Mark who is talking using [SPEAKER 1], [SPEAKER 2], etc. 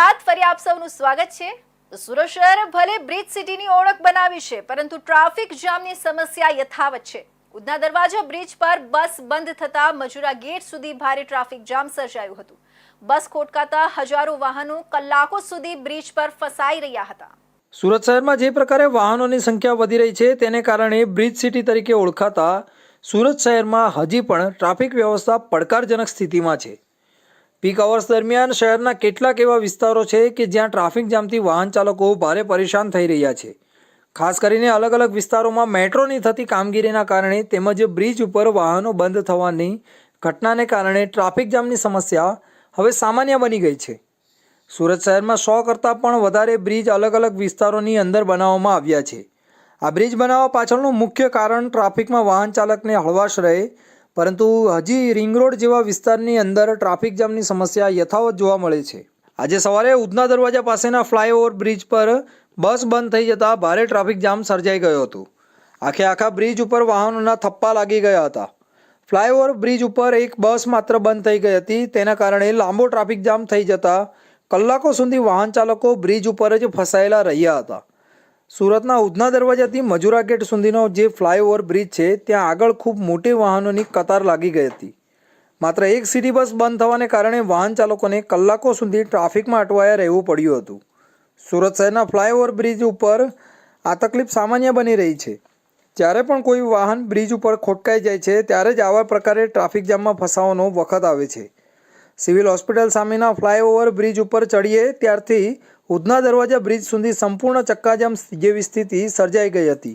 [SPEAKER 1] બાદ ફરી આપ સૌનું સ્વાગત છે. સુરત શહેર ભલે બ્રિજ સિટીની ઓળખ બનાવી છે, પરંતુ ટ્રાફિક જામની સમસ્યા યથાવત છે. ઉધના દરવાજા બ્રિજ પર બસ બંધ થતા મજુરા ગેટ સુધી ભારે ટ્રાફિક જામ સર્જાયું હતું. બસ ખોટકાતા હજારો વાહનો કલાકો સુધી બ્રિજ પર ફસાઈ રહ્યા હતા.
[SPEAKER 2] સુરત શહેરમાં જે પ્રકારે વાહનોની સંખ્યા વધી રહી છે, તેને કારણે બ્રિજ સિટી તરીકે ઓળખાતા સુરત શહેરમાં હજી પણ ટ્રાફિક વ્યવસ્થા પડકારજનક સ્થિતિમાં છે. પીક અવર્સ દરમિયાન શહેરના કેટલાક એવા વિસ્તારો છે કે જ્યાં ટ્રાફિક જામથી વાહન ચાલકો ભારે પરેશાન થઈ રહ્યા છે. ખાસ કરીને અલગ અલગ વિસ્તારોમાં મેટ્રોની થતી કામગીરીના કારણે તેમજ બ્રિજ ઉપર વાહનો બંધ થવાની ઘટનાને કારણે ટ્રાફિક જામની સમસ્યા હવે સામાન્ય બની ગઈ છે. સુરત શહેરમાં સો કરતાં પણ વધારે બ્રિજ અલગ અલગ વિસ્તારોની અંદર બનાવવામાં આવ્યા છે. આ બ્રિજ બનાવવા પાછળનું મુખ્ય કારણ ટ્રાફિકમાં વાહન ચાલકને હળવાશ રહે પરંતુ હજી રિંગ રોડ જેવા વિસ્તારની અંદર ટ્રાફિક જામની સમસ્યા યથાવત જોવા મળે છે. આજે સવારે ઉધના દરવાજા પાસેના ફ્લાયઓવર બ્રિજ પર બસ બંધ થઈ જતાં ભારે ટ્રાફિક જામ સર્જાઈ ગયો હતો. આખે આખા બ્રિજ ઉપર વાહનોના થપ્પા લાગી ગયા હતા. ફ્લાયઓવર બ્રિજ ઉપર એક બસ માત્ર બંધ થઈ ગઈ હતી. તેના કારણે લાંબો ટ્રાફિક જામ થઈ જતા કલાકો સુધી વાહન ચાલકો બ્રિજ ઉપર જ ફસાયેલા રહ્યા હતા. સુરતના ઉધના દરવાજાથી મજુરા ગેટ સુધીનો જે ફ્લાયઓવર બ્રિજ છે, ત્યાં આગળ ખૂબ મોટી વાહનોની કતાર લાગી ગઈ હતી. માત્ર એક સિટી બસ બંધ થવાને કારણે વાહન ચાલકોને કલાકો સુધી ટ્રાફિકમાં અટવાયા રહેવું પડ્યું હતું. સુરત શહેરના ફ્લાયઓવર બ્રિજ ઉપર આ તકલીફ સામાન્ય બની રહી છે. જ્યારે પણ કોઈ વાહન બ્રિજ ઉપર ખોટકાઈ જાય છે, ત્યારે જ આવા પ્રકારે ટ્રાફિક જામમાં ફસાવાનો વખત આવે છે. સિવિલ હોસ્પિટલ સામેના ફ્લાયઓવર બ્રિજ ઉપર ચડીએ ત્યારથી ઉધના દરવાજા બ્રિજ સુધી સંપૂર્ણ ચક્કાજામ જેવી સ્થિતિ સર્જાઈ ગઈ હતી.